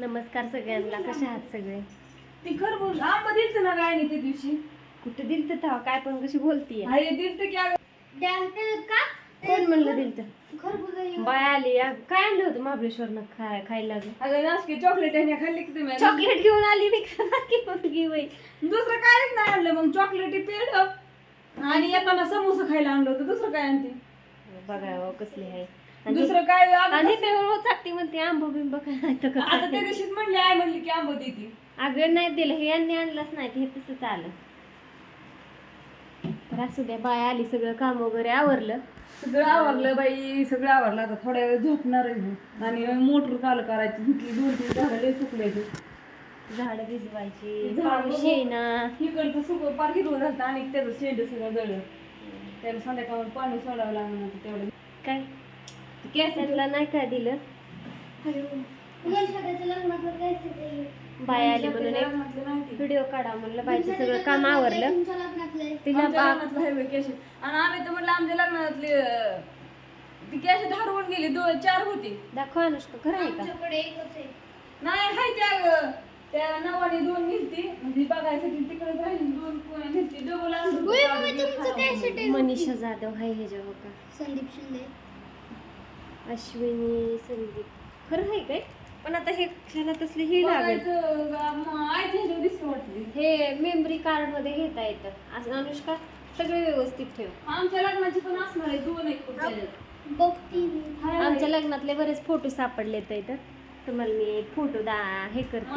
नमस्कार सगळ्यांना कशा आहात सगळे? ती खरबूज आंबा दिलत ना गायने त्या दिवशी? कुठे दिल तर तेव्हा? काय पण कशी बोलतीये? हाय दिलत की अगं कोण म्हणलं दिल तर बाय आली काय आणलं होतं महाबळेश्वरनं खाय खायला? अगं? नासके चॉकलेट ह्याने खाल्ली की तुम्ही? चॉकलेट घेऊन आली मी की मुलगी बाई? दुसरं कायच नाही आणलं मग चॉकलेटी पेढ. आणि एकाला समोसा खायला आणलं होतं दुसरं काय आणते? बघा हो, कसली आहे. दुसरं काय अगं आणि ते रोज चाकती म्हणते आंबा बिंबा काय तर का आता त्या दिवशीच म्हणली म्हणली की आंबा देते. अगं नाही दिलं हे यांनी आणलंच नाही ते तसंच आलं तर असू द्या बाय आली सगळं काम वगैरे आवरलं. सगळं आवरलं बाई सगळं आवरलं. आता थोड्या वेळ झोपणार आहे मी. आणि मोटर चालू करायची इथली दोन तीन झाडं लय सुकले झाडं भिजवायची झाडं पाऊस बघू. येईना इकडचं सुकं पार हिरवं झालं आणि त्याचं शेंड सगळं जळलं. त्याला संध्याकाळ पाणी सोडावं लागणार होतं तेवढं. काय? कॅसेट त्यांना नाही काय दिलं बाय आली म्हणून एक व्हिडिओ काढा म्हणलं बायचं सगळं काम आवरलं. तिला आणि आम्ही तर म्हणलं आमच्या लग्नातले ती कॅसेट हरवून गेली दोन चार होती. दाखवा अनुष्का खरं आहे का? नाही हाय त्या त्या नवाने दोन निघती म्हणजे बघायसाठी तिकडे राहिली दोन कोणी निघती डबल मनीषा जाधव हाय हे जेव्हा का? संदीप शिंदे. अश्विनी संदीप. खरं आहे काय? पण आता हे ह्याला तसली ही लागेल. हे मेमरी कार्डमध्ये घेता येतं. असं अनुष्का सगळे व्यवस्थित ठेव. आमच्या लग्नाची पण असणार आहे दोन एक बघती आमच्या लग्नातले बरेच फोटो सापडले इथं. तुम्हाला मी फोटो दा हे करते.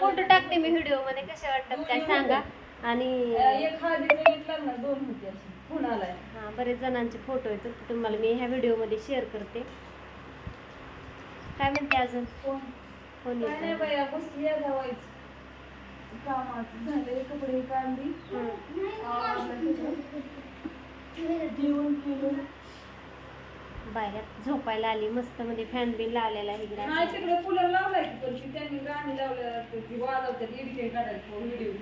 फोटो टाकते मी व्हिडिओमध्ये कसे वाटतात काय सांगा. आणि लग्न दोन होते बरेच जणांचे फोटो येतात ते तुम्हाला मी ह्या व्हिडिओमध्ये शेअर करते. काय म्हणते अजून? फोन कपडे काढली. बाहेर झोपायला आली मस्त मध्ये फॅन बिन लावलेला आहे तिकडे कूलर लावलाय की त्यांनी गाणी लावल्या ती वाजवतात व्हिडिओ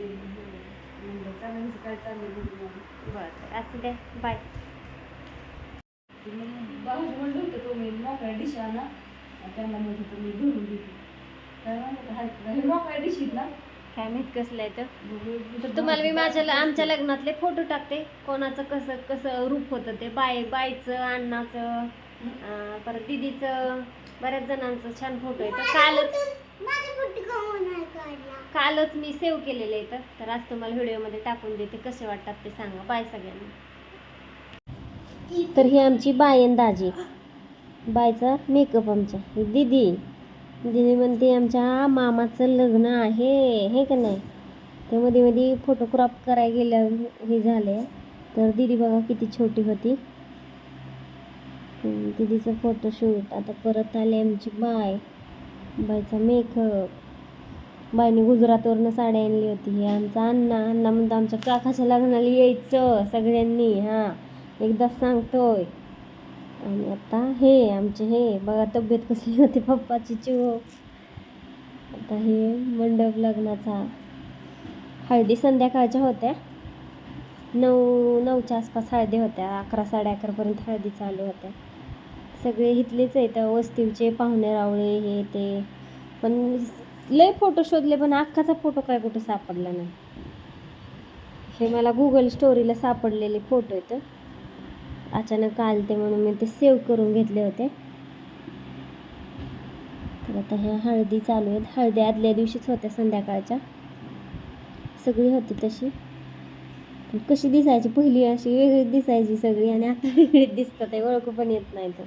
काय बघू. मग. बरं असू द्या. बाय. तुम्ही मोकळ्या डिश आणा आणि त्यांना म्हणत होतं मी भरून देते काय म्हणत हाय का? हे मोकळ्या डिश आहेत ना? काय माहीत कसलं आहे तर. तुम्हाला मी माझ्या ल- आमच्या लग्नातले फोटो टाकते. कोणाचं कसं कसं रूप होतं ते बाय बायचं अण्णाचं अं, परत दिदीचं बऱ्याच जणांचं छान फोटो आहे. तर कालच माझा फोटो कमवून नाही काढला? कालच मी सेव्ह केलेलं आहे तर तर आज तुम्हाला व्हिडिओमध्ये टाकून देते. कसे वाटतात ते सांगा. बाय सगळ्यांना. तर ही आमची बायन दाजी. बायचा मेकअप आमचा ही दीदी. दिदी म्हणते आमच्या मामाचं लग्न आहे. हे का नाही? ते मध्ये मध्ये फोटो करायला गेलं हे झाले. तर दीदी बघा किती छोटी होती. दिदीचं फोटोशूट आता परत आले आमची बाय. बायचा मेकअप बाईने गुजरातवरनं साडी आणली होती. हे आमचा अण्णा. अण्णा म्हणतो आमच्या काकाच्या लग्नाला यायचं सगळ्यांनी. हां एकदा सांगतोय. आणि आता हे आमचे हे. बघा तब्येत कसली होती पप्पाची चिव. आता हे मंडप लग्नाचा. हळदी संध्याकाळच्या होत्या. नऊ नऊच्या आसपास हळदी होत्या. अकरा साडे अकरापर्यंत हळदी चालू होत्या. सगळे इथलेच आहेत. वस्तीवचे पाहुणे रावळे हे ते. पण लय फोटो शोधले पण अख्खाचा फोटो काय कुठं सापडला नाही. हे मला गुगल स्टोरीला सापडलेले फोटो आहेत. अचानक आलते म्हणून मी ते सेव्ह करून घेतले होते. तर आता ह्या हळदी चालू आहेत. हळदी आदल्या दिवशीच होत्या संध्याकाळच्या. सगळी होती तशी. पण कशी दिसायची? पहिली अशी वेगळीच दिसायची सगळी आणि आता वेगळीच दिसतात. आहे ओळखू पण येत नाही तर.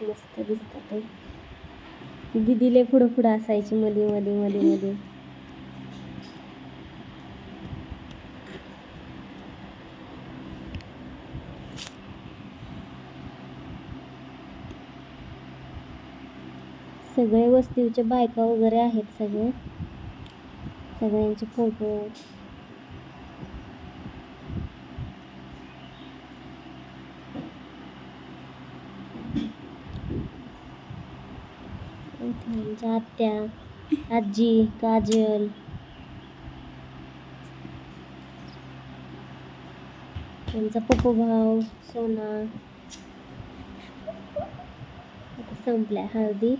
मस्त दिसतात आहे दिदीले पुढं पुढं असायची मध्ये मध्ये मध्ये मध्ये सगळे वस्तीवचे बायका वगैरे आहेत सगळे. सगळ्यांचे फोटो आमच्या आत्या आजी काजल. त्यांचा पप्पू भाऊ सोना. संपल्या हळदी.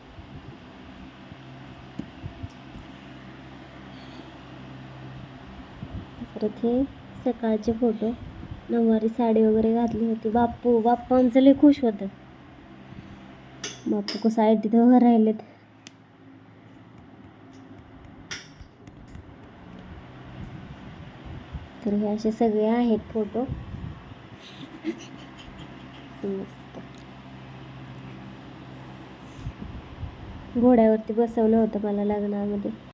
परत हे सकाळचे फोटो नऊवारी साडी वगैरे घातली होती. बाप्पू बाप्पू आमचं लय खुश होतं. बापू कसं आय टीत वगैरे राहिलेत. तर हे असे सगळे आहेत फोटो. मस्त घोड्यावरती बसवलं होतं मला लग्नामध्ये.